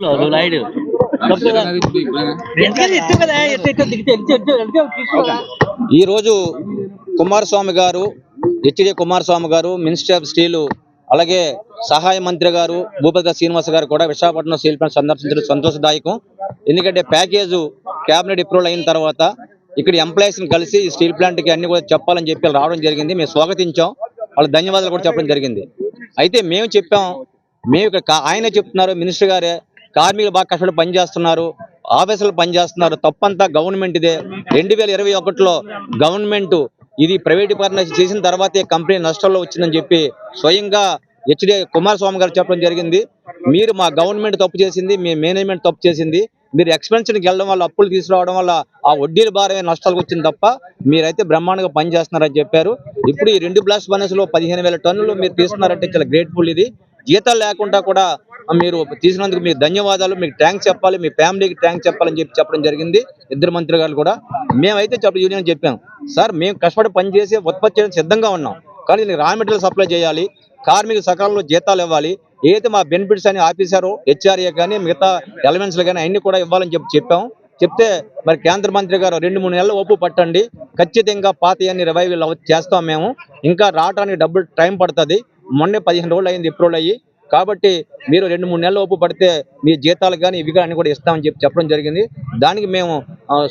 Light ఈ రోజు కుమారస్వామి గారు హెచ్డి కుమారస్వామి గారు మినిస్టర్ ఆఫ్ స్టీల్ అలాగే సహాయ మంత్రి గారు భూపతి శ్రీనివాస్ గారు కూడా విశాఖపట్నం స్టీల్ ప్లాంట్ సందర్శించడం సంతోషదాయకం ఎందుకంటే ప్యాకేజ్ కేబినెట్ అప్రూవల్ అయిన తర్వాత ఇక్కడ ఎంప్లాయీస్ని కలిసి ఈ స్టీల్ ప్లాంట్కి అన్ని కూడా చెప్పాలని చెప్పి రావడం జరిగింది మేము స్వాగతించాం వాళ్ళ ధన్యవాదాలు కూడా చెప్పడం జరిగింది అయితే మేము చెప్పాం మేము ఇక్కడ ఆయనే చెప్తున్నారు మినిస్టర్ గారే కార్మికులు బాగా కష్టపడి పనిచేస్తున్నారు ఆఫీసులు పనిచేస్తున్నారు తప్పంతా గవర్నమెంట్ ఇదే రెండు వేల ఇరవై ఒకటిలో గవర్నమెంట్ ఇది ప్రైవేటీకరణ చేసిన తర్వాతే కంపెనీ నష్టాల్లో వచ్చిందని చెప్పి స్వయంగా హెచ్డి కుమారస్వామి గారు చెప్పడం జరిగింది. మీరు మా గవర్నమెంట్ తప్పు చేసింది మీ మేనేజ్మెంట్ తప్పు చేసింది. మీరు ఎక్స్పెన్షన్కి వెళ్ళడం వల్ల అప్పులు తీసుకురావడం వల్ల ఆ వడ్డీల భారమే నష్టాలకు వచ్చింది తప్ప మీరైతే బ్రహ్మాండంగా పనిచేస్తున్నారని చెప్పారు. ఇప్పుడు ఈ రెండు బ్లాస్ట్ బనస్లో పదిహేను వేల టన్నులు మీరు తీసుకున్నారంటే చాలా గ్రేట్ఫుల్ ఇది. జీతాలు లేకుండా కూడా మీరు తీసినందుకు మీకు ధన్యవాదాలు. మీకు ట్యాంక్స్ చెప్పాలి మీ ఫ్యామిలీకి ట్యాంక్స్ చెప్పాలని చెప్పి చెప్పడం జరిగింది. ఇద్దరు మంత్రి గారు కూడా. మేమైతే చెప్ప యూనియన్ చెప్పాం. సార్ మేము కష్టపడి పనిచేసి ఉత్పత్తి చేయడానికి సిద్ధంగా ఉన్నాం. కానీ రా మెటీరియల్ సప్లై చేయాలి కార్మిక సకాలంలో జీతాలు ఇవ్వాలి. ఏదైతే మా బెనిఫిట్స్ అని ఆఫీసర్ హెచ్ఆర్ఏ కానీ మిగతా ఎలిమెంట్స్ కానీ అన్ని కూడా ఇవ్వాలని చెప్పి చెప్పాం. చెప్తే మరి కేంద్ర మంత్రి గారు రెండు మూడు నెలలు ఒప్పు పట్టండి. ఖచ్చితంగా పాత అన్ని రివైవల్ చేస్తాం మేము. ఇంకా రావడానికి డబ్బులు టైం పడుతుంది. మొన్నే పదిహేను రోజులు అయింది ఇప్పుడు అయ్యి. కాబట్టి మీరు రెండు మూడు నెలల ఒప్పు పడితే మీ జీతాలు కానీ ఇవి కానీ కూడా ఇస్తామని చెప్పి చెప్పడం జరిగింది. దానికి మేము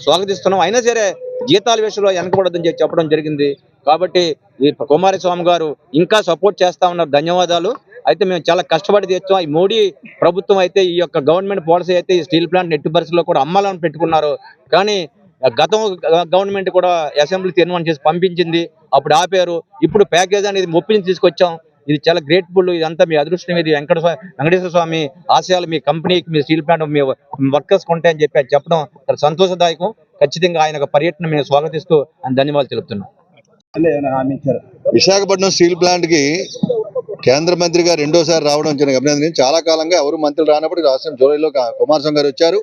స్వాగతిస్తున్నాం. అయినా సరే జీతాల విషయంలో వెనకబడదని చెప్పి చెప్పడం జరిగింది. కాబట్టి ఈ కుమారస్వామి గారు ఇంకా సపోర్ట్ చేస్తా ఉన్నారు. ధన్యవాదాలు. అయితే మేము చాలా కష్టపడి తెచ్చాం ఈ మోడీ ప్రభుత్వం అయితే ఈ యొక్క గవర్నమెంట్ పాలసీ అయితే ఈ స్టీల్ ప్లాంట్ నెట్టి పరిస్థితుల్లో కూడా అమ్మాలని పెట్టుకున్నారు. కానీ గతం గవర్నమెంట్ కూడా అసెంబ్లీ తీర్మానం చేసి పంపించింది. అప్పుడు ఆపారు. ఇప్పుడు ప్యాకేజ్ అనేది ఒప్పించి తీసుకొచ్చాం. ఇది చాలా గ్రేట్ఫుల్ ఇదంతా మీ అదృష్టం ఇది. వెంకట వెంకటేశ్వర స్వామి ఆశయాలు మీ కంపెనీకి మీ స్టీల్ ప్లాంట్ మీ వర్కర్స్ కొంటాయని చెప్పి అది చెప్పడం చాలా సంతోషదాయకం. ఖచ్చితంగా ఆయన పర్యటన మేము స్వాగతిస్తూ ఆయన ధన్యవాదాలు తెలుపుతున్నాం. విశాఖపట్నం స్టీల్ ప్లాంట్కి కేంద్ర మంత్రిగా రెండోసారి రావడం చిన్న అభినందన చాలా కాలంగా ఎవరు మంత్రులు రానప్పుడు రాష్ట్రం జూలైలో కుమారస్వామి గారు వచ్చారు.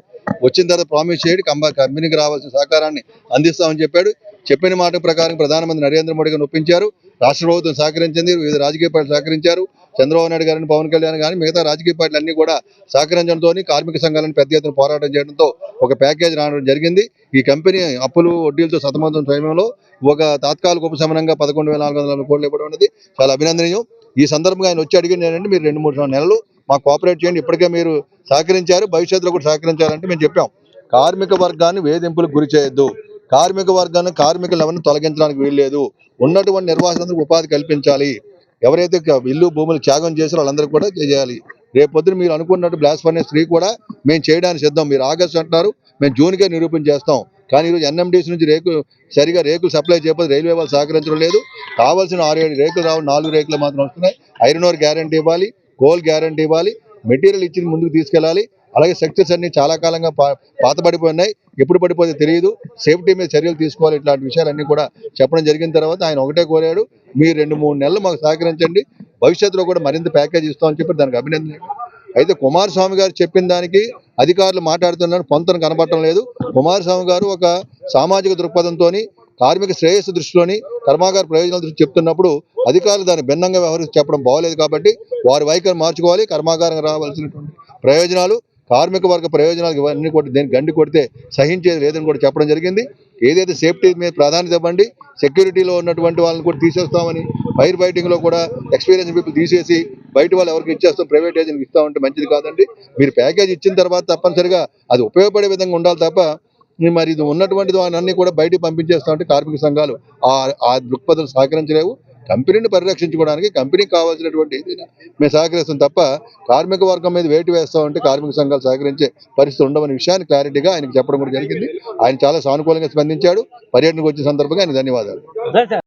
వచ్చిన తర్వాత ప్రామిస్ చేయడు కంబ కంపెనీకి రావాల్సిన సహకారాన్ని అందిస్తామని చెప్పాడు. చెప్పిన మాట ప్రకారం ప్రధానమంత్రి నరేంద్ర మోడీ గారిని ఒప్పించారు. రాష్ట్ర ప్రభుత్వం సహకరించింది వివిధ రాజకీయ పార్టీలు సహకరించారు. చంద్రబాబు నాయుడు గారిని పవన్ కళ్యాణ్ కానీ మిగతా రాజకీయ పార్టీలు అన్ని కూడా సహకరించడంతో కార్మిక సంఘాలను పెద్ద ఎత్తున పోరాటం చేయడంతో ఒక ప్యాకేజ్ రావడం జరిగింది. ఈ కంపెనీ అప్పులు వడ్డీలతో సతమతం సమయంలో ఒక తాత్కాలిక ఉపశమనంగా పదకొండు వేల నాలుగు వందల కోట్లు ఇవ్వడం అనేది చాలా అభినందనీయం. ఈ సందర్భంగా ఆయన వచ్చి అడిగింది ఏంటంటే మీరు రెండు మూడు నెలలు మాకు కోఆపరేట్ చేయండి ఇప్పటికే మీరు సహకరించారు భవిష్యత్తులో కూడా సహకరించాలంటే మేము చెప్పాం. కార్మిక వర్గాన్ని వేధింపులకు గురి చేయొద్దు. కార్మిక వర్గాన్ని కార్మికులు ఎవరిని తొలగించడానికి వీల్లేదు. ఉన్నటువంటి నిర్వాసితులకు ఉపాధి కల్పించాలి. ఎవరైతే ఇల్లు భూములు త్యాగం చేసారో వాళ్ళందరూ కూడా చేయాలి. రేపు పొద్దున మీరు అనుకున్నట్టు బ్లాస్ట్ ఫర్నేస్ త్రీ కూడా మేము చేయడానికి సిద్ధం. మీరు ఆగస్టు అంటున్నారు మేము జూన్కే నిరూపణ చేస్తాం. కానీ ఈరోజు ఎన్ఎండిసి నుంచి రేకు సరిగా రేకులు సప్లై చేయకపోతే రైల్వే వాళ్ళు సహకరించడం లేదు. కావాల్సిన ఆరు ఏడు రేకులు రావు నాలుగు రేకులు మాత్రం వస్తున్నాయి. ఐరన్ ఓర్ గ్యారంటీ ఇవ్వాలి కోల్ గ్యారంటీ ఇవ్వాలి. మెటీరియల్ ఇచ్చి ముందుకు తీసుకెళ్ళాలి. అలాగే సెక్టర్స్ అన్ని చాలా కాలంగా పాత పడిపోయినాయి. ఎప్పుడు పడిపోతే తెలియదు. సేఫ్టీ మీద చర్యలు తీసుకోవాలి ఇట్లాంటి విషయాలన్నీ కూడా చెప్పడం జరిగిన తర్వాత ఆయన ఒకటే కోరాడు. మీరు రెండు మూడు నెలలు మాకు సహకరించండి. భవిష్యత్తులో కూడా మరింత ప్యాకేజ్ ఇస్తామని చెప్పి దానికి అభినందన అయితే కుమారస్వామి గారు చెప్పిన దానికి అధికారులు మాట్లాడుతున్నారు. పొంతను కనబడటం లేదు. కుమారస్వామి గారు ఒక సామాజిక దృక్పథంతో కార్మిక శ్రేయస్సు దృష్టిలోని కర్మాగార ప్రయోజనాల దృష్టి చెప్తున్నప్పుడు అధికారులు దాన్ని భిన్నంగా వ్యవహరించి చెప్పడం బాగోలేదు కాబట్టి వారి వైఖరి మార్చుకోవాలి. కర్మాగారం రావాల్సినటువంటి ప్రయోజనాలు కార్మిక వర్గ ప్రయోజనాలు ఇవన్నీ కూడా దేని గండి కొడితే సహించేది లేదని కూడా చెప్పడం జరిగింది. ఏదైతే సేఫ్టీ మీద ప్రాధాన్యత ఇవ్వండి సెక్యూరిటీలో ఉన్నటువంటి వాళ్ళని కూడా తీసేస్తామని ఫైర్ ఫైటింగ్లో కూడా ఎక్స్పీరియన్స్ పీపుల్ తీసేసి బయట వాళ్ళు ఎవరికి ఇచ్చేస్తాం ప్రైవేట్ ఏజెంట్కి ఇస్తామంటే మంచిది కాదండి. మీరు ప్యాకేజ్ ఇచ్చిన తర్వాత తప్పనిసరిగా అది ఉపయోగపడే విధంగా ఉండాలి తప్ప మరి ఇది ఉన్నటువంటి దాన్ని కూడా బయటికి పంపించేస్తామంటే కార్మిక సంఘాలు ఆ ఆ సహకరించలేవు. కంపెనీని పరిరక్షించుకోవడానికి కంపెనీకి కావాల్సినటువంటి మేము సహకరిస్తాం తప్ప కార్మిక వర్గం మీద వేటు వేస్తామంటే కార్మిక సంఘాలు సహకరించే పరిస్థితి ఉండవని విషయాన్ని క్లారిటీగా ఆయనకు చెప్పడం కూడా జరిగింది. ఆయన చాలా సానుకూలంగా స్పందించాడు. పర్యటనకు వచ్చిన సందర్భంగా ఆయన ధన్యవాదాలు.